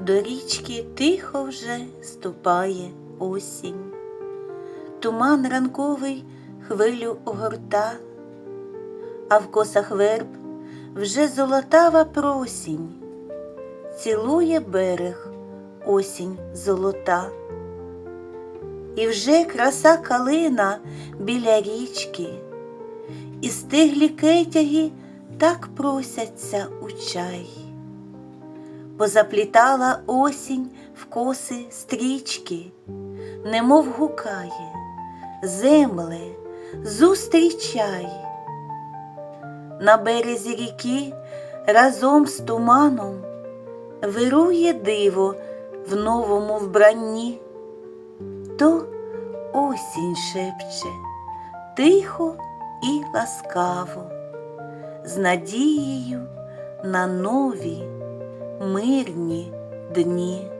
До річки тихо вже ступає осінь. Туман ранковий хвилю огорта, а в косах верб вже золотава просінь, цілує берег осінь золота. І вже краса калина біля річки, і стиглі кетяги так просяться у чай. Позаплітала осінь в коси стрічки, немов гукає, земле, зустрічай. На березі ріки разом з туманом вирує диво в новому вбранні, то осінь шепче тихо і ласкаво, з надією на нові мирні дні.